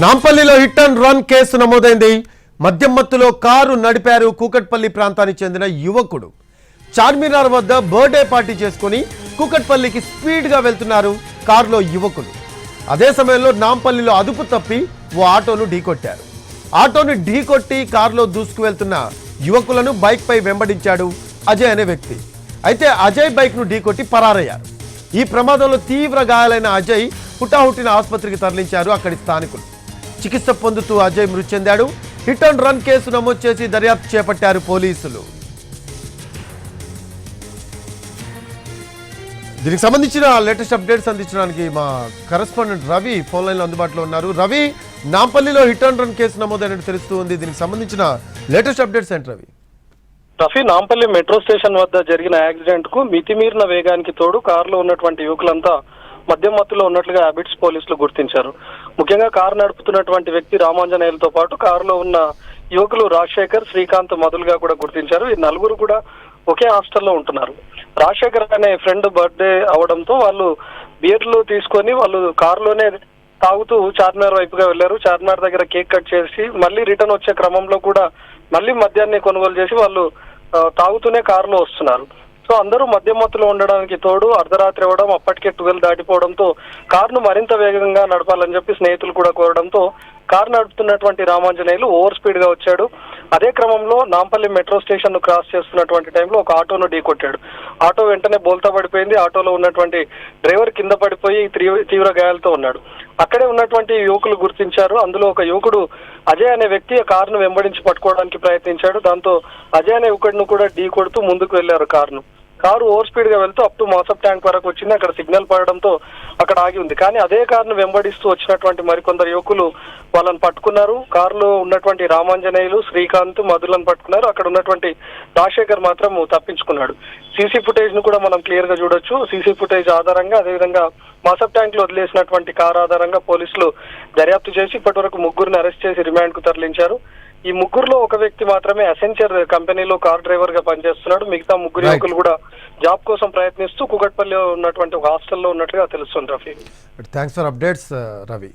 నాంపల్లిలో hit and run case నమోదైంది. మద్యం మత్తులో కారు నడిపారు కూకట్పల్లి ప్రాంతానికి చెందిన యువకుడు. చార్మినార్ వద్ద బర్త్డే పార్టీ చేసుకుని కూకట్పల్లికి స్పీడ్గా వెళ్తున్నారు కారులో యువకులు అదే సమయంలో నాంపల్లిలో అదుపు తప్పి ఓ ఆటోను ఢీకొట్టారు. ఆటోను ఢీకొట్టి కారులో దూసుకు వెళ్తున్న యువకులను బైక్పై వెంబడించాడు అజయ్ అనే వ్యక్తి. అయితే అజయ్ బైక్ను ఢీకొట్టి పరారయ్యారు. ఈ ప్రమాదంలో తీవ్ర గాయాలైన అజయ్ హుటాహుటిన ఆసుపత్రికి తరలించారు అక్కడి స్థానికులు. చికిత్స పొందుతూ అజయ్ మృతి చెందాడు. హిట్ అండ్ రన్ కేసు నమోదు చేసి దర్యాప్తు చేపట్టారు పోలీసులు. దీనికి సంబంధించిన లేటెస్ట్ అప్డేట్స్ అందించడానికి మా కరస్పాండెంట్ రవి ఫోన్ లైన్లో అందుబాటులో ఉన్నారు. రవి నాంపల్లిలో హిట్ అండ్ రన్ కేసు నమోదైనట్టు తెలుస్తూ ఉంది. దీనికి సంబంధించిన లేటెస్ట్ అప్డేట్స్ ఏంటి రవి? రఫీ నాంపల్లి మెట్రో స్టేషన్ వద్ద జరిగిన యాక్సిడెంట్కు మితిమీరిన వేగానికి తోడు కారులో ఉన్నటువంటి యువకులంతా మద్యం మత్తులో ఉన్నట్లుగా హ్యాబిట్స్ పోలీసులు గుర్తించారు. ముఖ్యంగా కారు నడుపుతున్నటువంటి వ్యక్తి రామాంజనేయులతో పాటు కారులో ఉన్న యువకులు రాజశేఖర్ శ్రీకాంత్ మధులుగా కూడా గుర్తించారు. ఈ నలుగురు కూడా ఒకే హాస్టల్లో ఉంటున్నారు. రాజశేఖర్ అనే ఫ్రెండ్ బర్త్డే అవడంతో వాళ్ళు బీర్లు తీసుకొని వాళ్ళు కారులోనే తాగుతూ చార్మినార్ వైపుగా వెళ్ళారు చార్మినార్ దగ్గర కేక్ కట్ చేసి మళ్ళీ రిటర్న్ వచ్చే క్రమంలో కూడా మళ్ళీ మద్యాన్ని కొనుగోలు చేసి వాళ్ళు తాగుతూనే కారులో వస్తున్నారు. సో అందరూ మద్యమత్తులో ఉండడానికి తోడు అర్ధరాత్రి అవ్వడం అప్పటికే ట్వెల్వ్ దాటిపోవడంతో కారును మరింత వేగంగా నడపాలని చెప్పి స్నేహితులు కూడా కోరడంతో కారు నడుపుతున్నటువంటి రామాంజనేయులు ఓవర్ స్పీడ్గా వచ్చాడు. అదే క్రమంలో నాంపల్లి మెట్రో స్టేషన్ను క్రాస్ చేస్తున్నటువంటి టైంలో ఒక ఆటోను ఢీకొట్టాడు ఆటో వెంటనే బోల్తా పడిపోయింది. ఆటోలో ఉన్నటువంటి డ్రైవర్ కింద పడిపోయి తీవ్ర- తీవ్ర గాయాలతో ఉన్నాడు. అక్కడే ఉన్నటువంటి యువకులు గుర్తించారు. అందులో ఒక యువకుడు అజయ్ అనే వ్యక్తి ఆ కారును వెంబడించి పట్టుకోవడానికి ప్రయత్నించాడు. దాంతో అజయ్ అనే యువకుడిని కూడా ఢీ కొడుతూ ముందుకు వెళ్ళారు కారును. కారు ఓవర్ స్పీడ్గా వెళ్తూ అప్ టు మాసప్ ట్యాంక్ వరకు వచ్చింది. అక్కడ సిగ్నల్ పడడంతో అక్కడ ఆగి ఉంది. కానీ అదే కారును వెంబడిస్తూ వచ్చినటువంటి మరికొందరు యువకులు వాళ్ళని పట్టుకున్నారు. కారులో ఉన్నటువంటి రామాంజనేయులు శ్రీకాంత్ మధులను పట్టుకున్నారు. అక్కడ ఉన్నటువంటి రాజశేఖర్ మాత్రం తప్పించుకున్నాడు. సీసీ ఫుటేజ్ను కూడా మనం క్లియర్గా చూడొచ్చు. సీసీ ఫుటేజ్ ఆధారంగా అదేవిధంగా మాసప్ ట్యాంక్లో వదిలేసినటువంటి కారు ఆధారంగా పోలీసులు దర్యాప్తు చేసి ఇప్పటి వరకు ముగ్గురిని అరెస్ట్ చేసి రిమాండ్కు తరలించారు. ఈ ముగ్గురులో ఒక వ్యక్తి మాత్రమే అసెంచర్ కంపెనీలో కార్ డ్రైవర్గా పనిచేస్తున్నాడు. మిగతా ముగ్గురు. యువకులు కూడా జాబ్ కోసం ప్రయత్నిస్తూ కుకట్పల్లిలో ఉన్నటువంటి ఒక హాస్టల్లో ఉన్నట్లుగా తెలుస్తుంది Rafi. Thanks for updates Ravi.